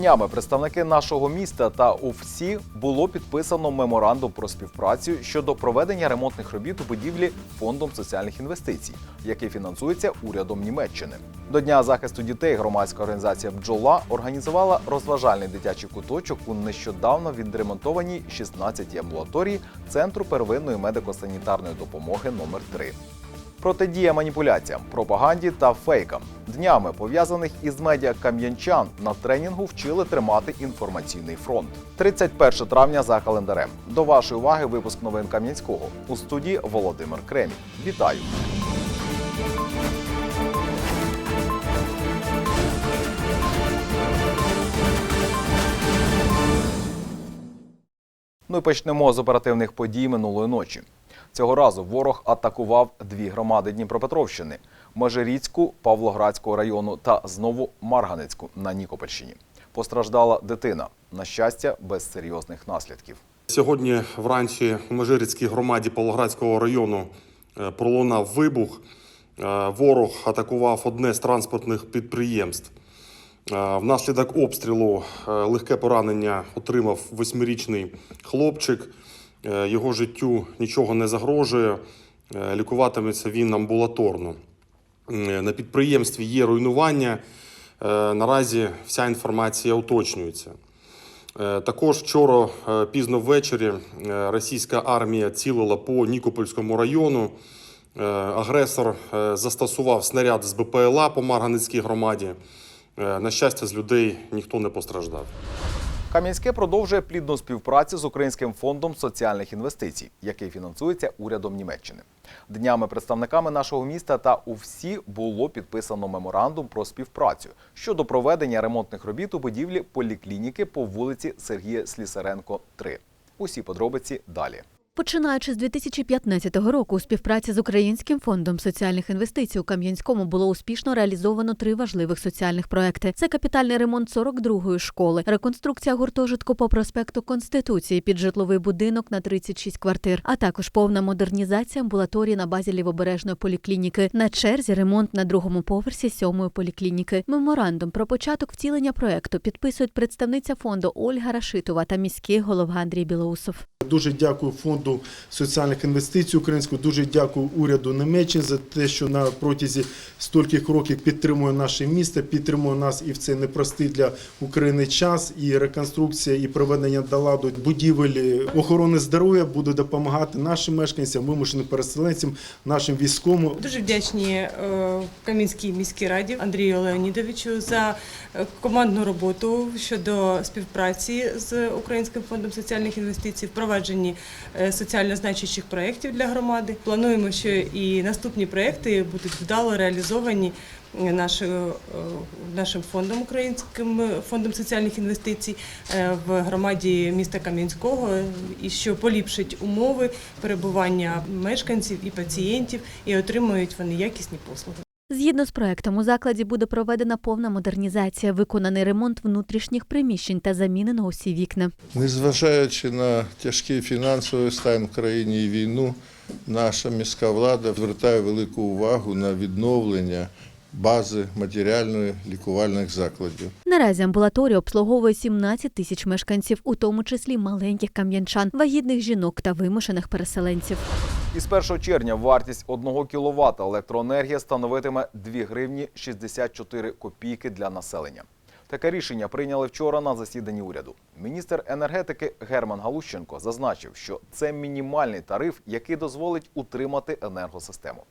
Днями представники нашого міста та УФСІ було підписано меморандум про співпрацю щодо проведення ремонтних робіт у будівлі фондом соціальних інвестицій, який фінансується урядом Німеччини. До дня захисту дітей громадська організація Бджола організувала розважальний дитячий куточок у нещодавно відремонтованій 16-й амбулаторії Центру первинної медико-санітарної допомоги номер 3 Протидія маніпуляціям, пропаганді та фейкам. Днями пов'язаних із медіа кам'янчан на тренінгу вчили тримати інформаційний фронт. 31 травня за календарем. До вашої уваги випуск новин Кам'янського у студії Володимир Кремінь. Вітаю! Ну і почнемо з оперативних подій минулої ночі. Цього разу ворог атакував дві громади Дніпропетровщини: Межиріцьку Павлоградського району та знову Марганецьку на Нікопольщині. Постраждала дитина. На щастя, без серйозних наслідків. Сьогодні вранці у Межирицькій громаді Павлоградського району е, пролунав вибух. Е, Ворог атакував одне з транспортних підприємств. Е, Внаслідок обстрілу легке поранення отримав восьмирічний хлопчик. Е, Його життю нічого не загрожує. Е, Лікуватиметься він амбулаторно. Е, На підприємстві є руйнування. Наразі вся інформація уточнюється. Також вчора пізно ввечері російська армія цілила по Нікопольському району. Агресор застосував снаряд з БПЛА по Марганецькій громаді. На щастя, з людей ніхто не постраждав. Кам'янське продовжує плідну співпрацю з Українським фондом соціальних інвестицій, який фінансується урядом Німеччини. Днями представниками нашого міста та у всі було підписано меморандум про співпрацю щодо проведення ремонтних робіт у будівлі поліклініки по вулиці Сергія Слісаренко, 3. Усі подробиці далі. Починаючи з 2015 року, у співпраці з Українським фондом соціальних інвестицій у Кам'янському було успішно реалізовано три важливих соціальних проекти: це капітальний ремонт 42-ї школи, реконструкція гуртожитку по проспекту Конституції під житловий будинок на 36 квартир, а також повна модернізація амбулаторії на базі лівобережної поліклініки. На черзі ремонт на другому поверсі сьомої поліклініки. Меморандум про початок втілення проекту підписують представниця фонду Ольга Рашитова та міський голова Андрій Білоусов. Дуже дякую фонду соціальних інвестицій українського. Дуже дякую уряду Німеччини за те, що на протязі стількох років підтримує наше місто, підтримує нас і в цей непростий для України час. І реконструкція, і проведення до ладу будівель охорони здоров'я буде допомагати нашим мешканцям, вимушеним переселенцям, нашим військовим. Дуже вдячні е, Кам'янській міській раді Андрію Леонідовичу за е, командну роботу щодо співпраці з Українським фондом соціальних інвестицій, впровадженні е, соціально значущих проєктів для громади. Плануємо, що і наступні проєкти будуть вдало реалізовані е, нашою, е, нашим фондом Українським фондом соціальних інвестицій е, в громаді міста Кам'янського, і що поліпшить умови перебування мешканців і пацієнтів, і отримують вони якісні послуги. Згідно з проектом, у закладі буде проведена повна модернізація, виконаний ремонт внутрішніх приміщень та замінено усі вікна. Незважаючи на тяжкий фінансовий стан в країні і війну, наша міська влада звертає велику увагу на відновлення бази матеріальної лікувальних закладів. Наразі амбулаторія обслуговує 17 тисяч мешканців, у тому числі маленьких кам'янчан, вагітних жінок та вимушених переселенців. Із 1 червня вартість 1 кВт електроенергії становитиме 2 гривні 64 копійки для населення. Таке рішення прийняли вчора на засіданні уряду. Міністр енергетики Герман Галущенко зазначив, що це мінімальний тариф, який дозволить утримати енергосистему.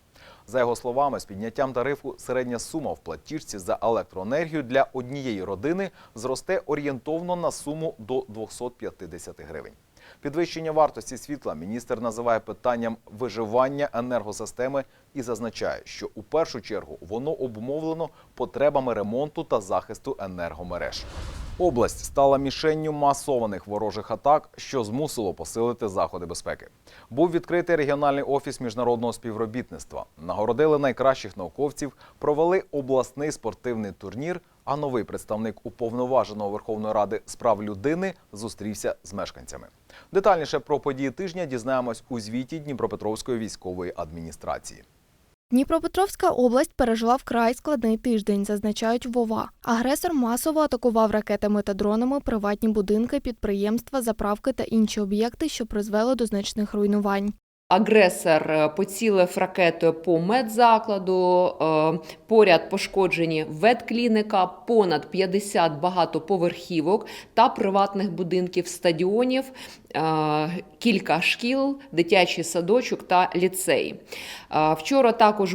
За його словами, з підняттям тарифу середня сума в платіжці за електроенергію для однієї родини зросте орієнтовно на суму до 250 гривень. Підвищення вартості світла міністр називає питанням виживання енергосистеми і зазначає, що у першу чергу воно обумовлено потребами ремонту та захисту енергомереж. Область стала мішенню масованих ворожих атак, що змусило посилити заходи безпеки. Був відкритий регіональний офіс міжнародного співробітництва. Нагородили найкращих науковців, провели обласний спортивний турнір. А новий представник уповноваженого Верховної Ради з прав людини зустрівся з мешканцями. Детальніше про події тижня дізнаємось у звіті Дніпропетровської військової адміністрації. Дніпропетровська область пережила вкрай складний тиждень, зазначають ВОВА. Агресор масово атакував ракетами та дронами приватні будинки, підприємства, заправки та інші об'єкти, що призвели до значних руйнувань. Агресор е, поцілив ракетою по медзакладу, е, поряд пошкоджені ветклініка, понад 50 багатоповерхівок та приватних будинків стадіонів, е, кілька шкіл, дитячий садочок та ліцей. Вчора також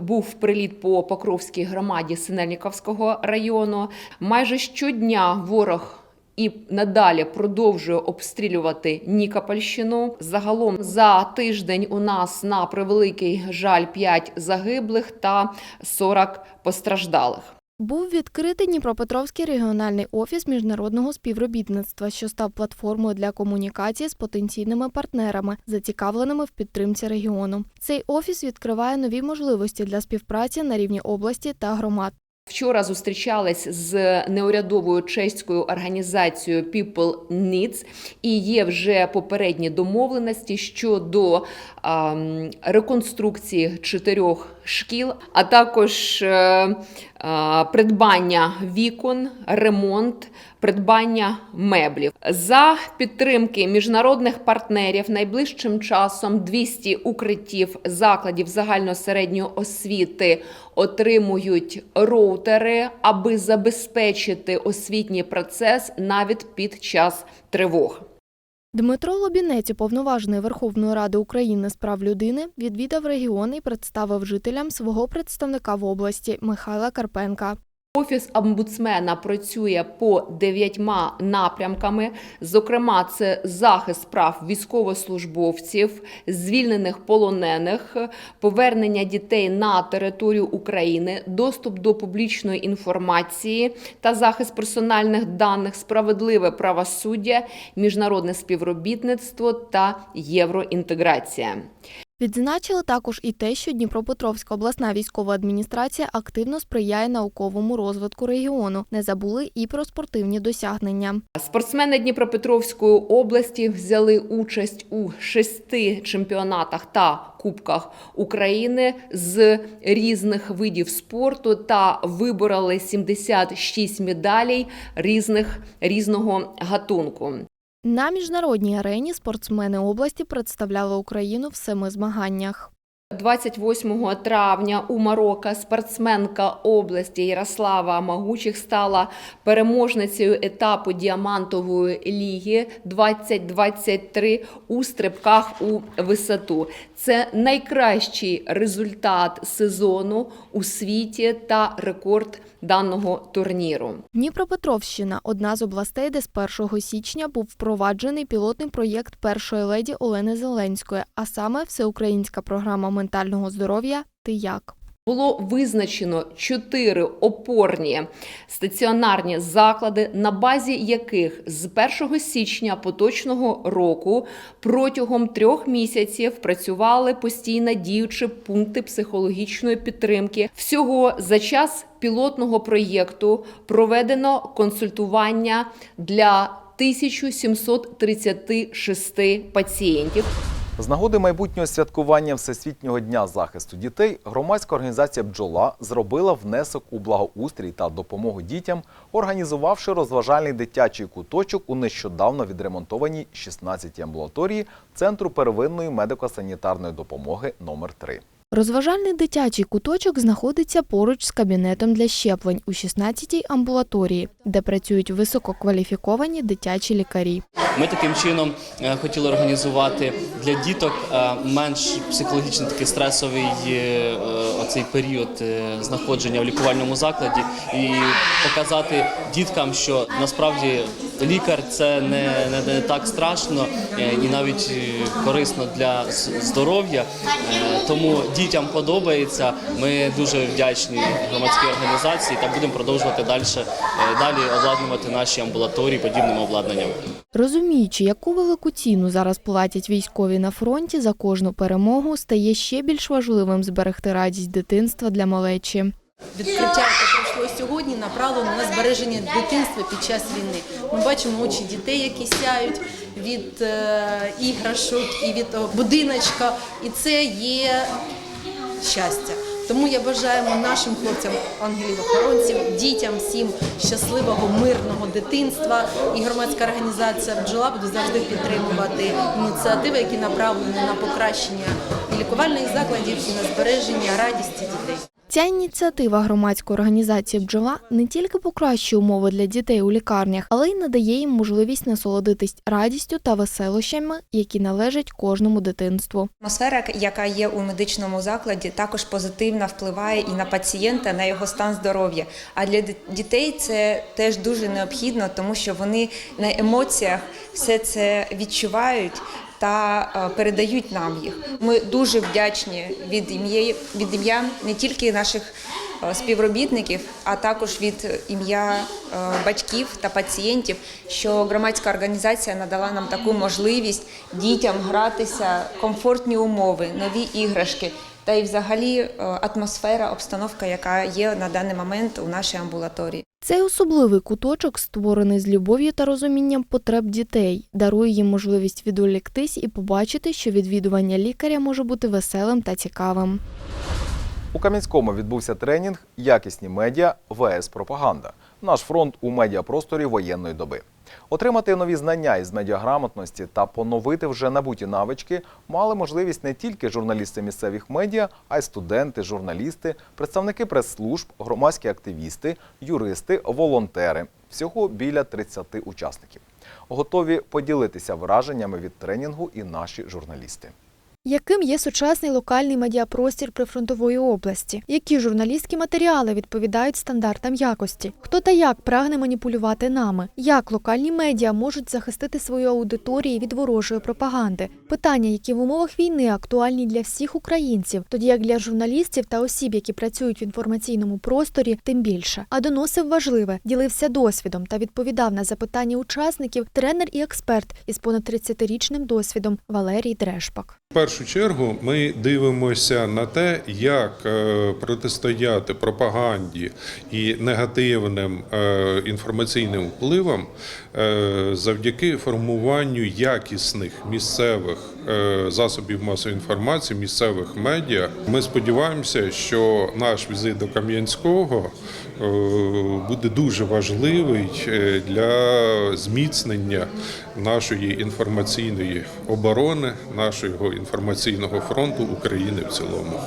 був приліт по Покровській громаді Синельниковського району. Майже щодня ворог і надалі продовжує обстрілювати Нікопольщину. Загалом за тиждень у нас на превеликий жаль 5 загиблих та 40 постраждалих. Був відкритий Дніпропетровський регіональний офіс міжнародного співробітництва, що став платформою для комунікації з потенційними партнерами, зацікавленими в підтримці регіону. Цей офіс відкриває нові можливості для співпраці на рівні області та громад. Вчора зустрічались з неурядовою чеською організацією People Needs і є вже попередні домовленості щодо ем, реконструкції чотирьох шкіл, а також е, е, придбання вікон, ремонт, придбання меблів. За підтримки міжнародних партнерів найближчим часом 200 укриттів закладів загальносередньої освіти отримують роутери, аби забезпечити освітній процес навіть під час тривог. Дмитро Лобінець, уповноважений Верховної Ради України з прав людини, відвідав регіон і представив жителям свого представника в області Михайла Карпенка. Офіс омбудсмена працює по дев'ятьма напрямками. Зокрема, це захист прав військовослужбовців, звільнених полонених, повернення дітей на територію України, доступ до публічної інформації та захист персональних даних, справедливе правосуддя, міжнародне співробітництво та євроінтеграція. Відзначили також і те, що Дніпропетровська обласна військова адміністрація активно сприяє науковому розвитку регіону. Не забули і про спортивні досягнення. Спортсмени Дніпропетровської області взяли участь у шести чемпіонатах та кубках України з різних видів спорту та вибороли 76 медалей різних різного гатунку. На міжнародній арені спортсмени області представляли Україну в семи змаганнях. 28 травня у Марокко спортсменка області Ярослава Магучих стала переможницею етапу діамантової ліги 2023 у стрибках у висоту. Це найкращий результат сезону у світі та рекорд даного турніру. Дніпропетровщина одна з областей, де з 1 січня був впроваджений пілотний проєкт першої леді Олени Зеленської, а саме всеукраїнська програма ментального здоров'я Ти як. Було визначено чотири опорні стаціонарні заклади, на базі яких з 1 січня поточного року протягом трьох місяців працювали постійно діючі пункти психологічної підтримки. Всього за час пілотного проєкту проведено консультування для 1736 пацієнтів. З нагоди майбутнього святкування Всесвітнього дня захисту дітей громадська організація Бджола зробила внесок у благоустрій та допомогу дітям, організувавши розважальний дитячий куточок у нещодавно відремонтованій 16-й амбулаторії Центру первинної медико-санітарної допомоги номер 3 Розважальний дитячий куточок знаходиться поруч з кабінетом для щеплень у 16-й амбулаторії, де працюють висококваліфіковані дитячі лікарі. Ми таким чином е, хотіли організувати для діток е, менш психологічно такий стресовий е, оцей період знаходження в лікувальному закладі і показати діткам, що насправді лікар це не, не, не так страшно е, і навіть е, корисно для здоров'я. Е, Тому дітям подобається. Ми дуже вдячні громадській організації та будемо продовжувати далі, далі обладнувати наші амбулаторії подібним обладнанням. Розуміючи, яку велику ціну зараз платять військові на фронті за кожну перемогу, стає ще більш важливим зберегти радість дитинства для малечі. Відкриття, яке пройшло сьогодні, направлено на збереження дитинства під час війни. Ми бачимо очі дітей, які сяють від е, іграшок і від е, будиночка. І це є щастя. Тому я бажаємо нашим хлопцям, ангелів-охоронців, дітям всім щасливого, мирного дитинства. І громадська організація бджола буде завжди підтримувати ініціативи, які направлені на покращення і лікувальних закладів, і на збереження радісті дітей. Ця ініціатива громадської організації бджола не тільки покращує умови для дітей у лікарнях, але й надає їм можливість насолодитись радістю та веселощами, які належать кожному дитинству. Атмосфера, яка є у медичному закладі, також позитивно впливає і на пацієнта, на його стан здоров'я. А для дітей це теж дуже необхідно, тому що вони на емоціях все це відчувають. Та е, передають нам їх. Ми дуже вдячні від ім'я від ім'я не тільки наших е, співробітників, а також від ім'я е, батьків та пацієнтів, що громадська організація надала нам таку можливість дітям гратися, комфортні умови, нові іграшки. Та й взагалі атмосфера, обстановка, яка є на даний момент у нашій амбулаторії. Цей особливий куточок, створений з любов'ю та розумінням потреб дітей, дарує їм можливість відволіктись і побачити, що відвідування лікаря може бути веселим та цікавим. У Кам'янському відбувся тренінг Якісні медіа ВС Пропаганда. Наш фронт у медіапросторі воєнної доби. Отримати нові знання із медіаграмотності та поновити вже набуті навички мали можливість не тільки журналісти місцевих медіа, а й студенти, журналісти, представники прес-служб, громадські активісти, юристи, волонтери. Всього біля 30 учасників. Готові поділитися враженнями від тренінгу і наші журналісти. Яким є сучасний локальний медіапростір прифронтової області? Які журналістські матеріали відповідають стандартам якості? Хто та як прагне маніпулювати нами? Як локальні медіа можуть захистити свою аудиторію від ворожої пропаганди? Питання, які в умовах війни актуальні для всіх українців, тоді як для журналістів та осіб, які працюють в інформаційному просторі, тим більше. А доносив важливе, ділився досвідом та відповідав на запитання учасників тренер і експерт із понад 30-річним досвідом Валерій Дрешпак. Першу чергу ми дивимося на те, як е, протистояти пропаганді і негативним е, інформаційним впливам е, завдяки формуванню якісних місцевих засобів масової інформації, місцевих медіа. Ми сподіваємося, що наш візит до Кам'янського буде дуже важливий е, для зміцнення нашої інформаційної оборони, нашого інформаційного фронту України в цілому.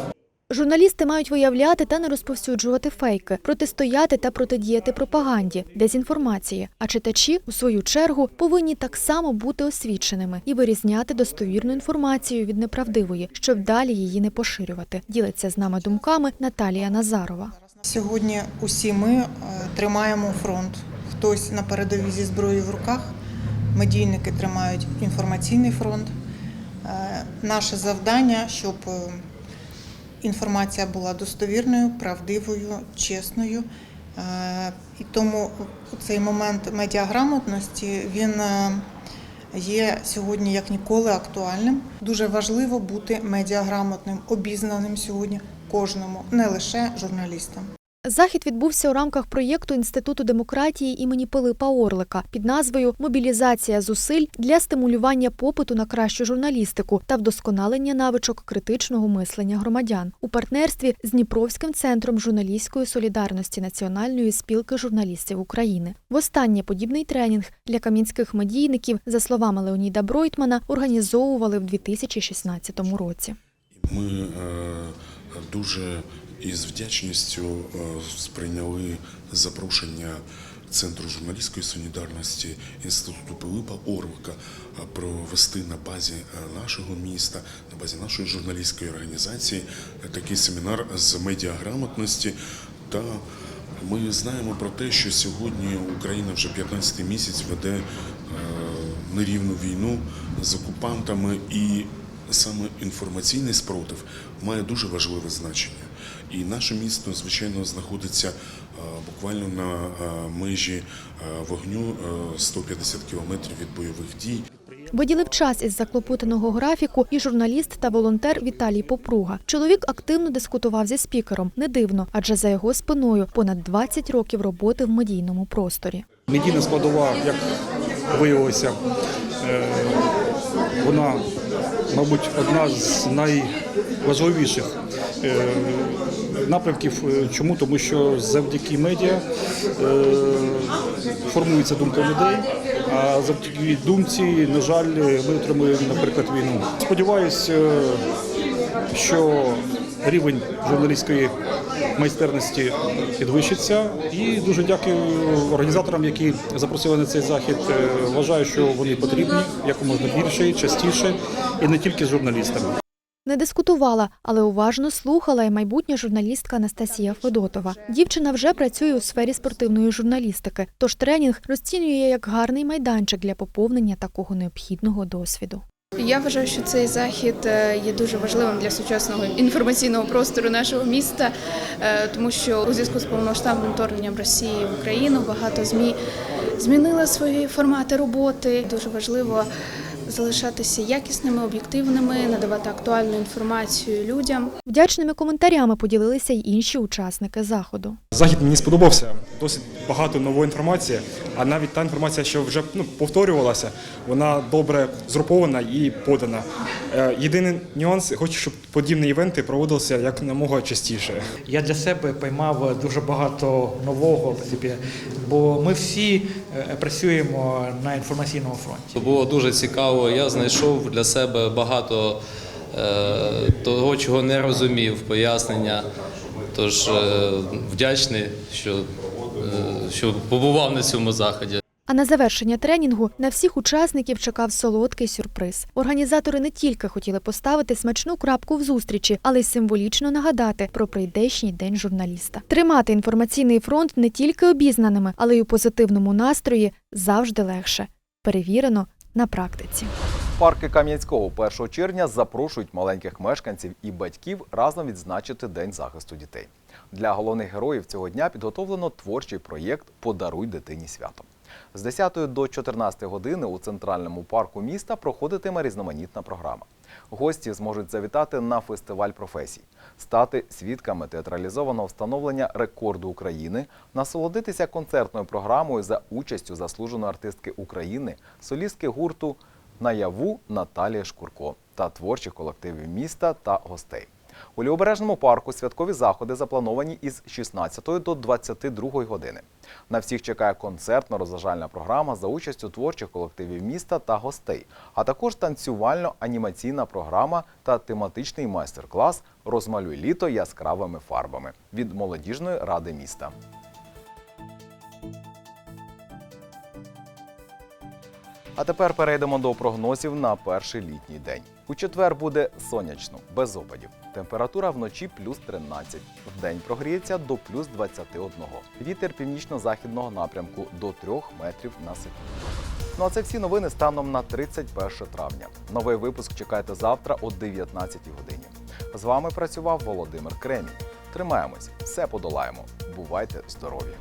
Журналісти мають виявляти та не розповсюджувати фейки, протистояти та протидіяти пропаганді, дезінформації. А читачі, у свою чергу, повинні так само бути освіченими і вирізняти достовірну інформацію від неправдивої, щоб далі її не поширювати. Ділиться з нами думками Наталія Назарова. Сьогодні усі ми е, тримаємо фронт. Хтось на передовій зі зброєю в руках, медійники тримають інформаційний фронт. Е, Наше завдання, щоб е, інформація була достовірною, правдивою, чесною. І тому цей момент медіаграмотності він є сьогодні як ніколи актуальним. Дуже важливо бути медіаграмотним, обізнаним сьогодні кожному, не лише журналістам. Захід відбувся у рамках проєкту Інституту демократії імені Пилипа Орлика під назвою Мобілізація зусиль для стимулювання попиту на кращу журналістику та вдосконалення навичок критичного мислення громадян у партнерстві з Дніпровським центром журналістської солідарності Національної спілки журналістів України. Востаннє подібний тренінг для кам'янських медійників, за словами Леоніда Бройтмана, організовували в 2016 році. Ми е, дуже із вдячністю е, сприйняли запрошення Центру журналістської солідарності Інституту Пилипа Орлика е, провести на базі е, нашого міста, на базі нашої журналістської організації такий семінар з медіаграмотності. Та ми знаємо про те, що сьогодні Україна вже 15 місяць веде нерівну війну з окупантами і саме інформаційний спротив має дуже важливе значення. І наше місто, звичайно, знаходиться е, буквально на е, межі е, вогню е, 150 кілометрів від бойових дій. Виділив час із заклопотаного графіку і журналіст та волонтер Віталій Попруга. Чоловік активно дискутував зі спікером. Не дивно, адже за його спиною понад 20 років роботи в медійному просторі. Медійна складова, як виявилося, вона, мабуть, одна з найважливіших е, напрямків. Е, Чому? Тому що завдяки медіа е, формується думка людей, а завдяки думці, на жаль, ми отримуємо, наприклад, війну. Сподіваюсь, що рівень журналістської майстерності підвищиться. І дуже дякую організаторам, які запросили на цей захід. Е, Вважаю, що вони потрібні якомога більше, частіше, і не тільки з журналістами. Не дискутувала, але уважно слухала і майбутня журналістка Анастасія Федотова. Дівчина вже працює у сфері спортивної журналістики, тож тренінг розцінює як гарний майданчик для поповнення такого необхідного досвіду. Я вважаю, що цей захід е, є дуже важливим для сучасного інформаційного простору нашого міста, е, тому що у зв'язку з повномасштабним вторгненням Росії в Україну багато змі змінили свої формати роботи. Дуже важливо залишатися якісними, об'єктивними, надавати актуальну інформацію людям. Вдячними коментарями поділилися й інші учасники заходу. Захід мені сподобався. Досить багато нової інформації, а навіть та інформація, що вже ну, повторювалася, вона добре згрупована і подана. Е, Єдиний нюанс, хочу, щоб подібні івенти проводилися як намога частіше. Я для себе поймав дуже багато нового, в бо ми всі е, працюємо на інформаційному фронті. Було дуже цікаво. Я знайшов для себе багато е, того, чого не розумів, пояснення. Тож е, вдячний, що, що побував на цьому заході. А на завершення тренінгу на всіх учасників чекав солодкий сюрприз. Організатори не тільки хотіли поставити смачну крапку в зустрічі, але й символічно нагадати про прийдешній день журналіста. Тримати інформаційний фронт не тільки обізнаними, але й у позитивному настрої завжди легше. Перевірено на практиці. Парки Кам'янського 1 червня запрошують маленьких мешканців і батьків разом відзначити День захисту дітей. Для головних героїв цього дня підготовлено творчий проєкт Подаруй дитині свято. З 10 до 14 години у центральному парку міста проходитиме різноманітна програма. Гості зможуть завітати на фестиваль професій, стати свідками театралізованого встановлення рекорду України, насолодитися концертною програмою за участю заслуженої артистки України, солістки гурту Наяву Наталії Шкурко та творчих колективів міста та гостей. У Лівобережному парку святкові заходи заплановані із 16 до 22 години. На всіх чекає концертно-розважальна програма за участю творчих колективів міста та гостей, а також танцювально-анімаційна програма та тематичний майстер-клас Розмалюй літо яскравими фарбами від молодіжної ради міста. А тепер перейдемо до прогнозів на перший літній день. У четвер буде сонячно, без опадів. Температура вночі плюс 13. Вдень прогріється до плюс 21. Вітер північно-західного напрямку до 3 метрів на секунду. Ну а це всі новини станом на 31 травня. Новий випуск чекайте завтра о 19 годині. З вами працював Володимир Кремінь. Тримаємось, все подолаємо. Бувайте здорові!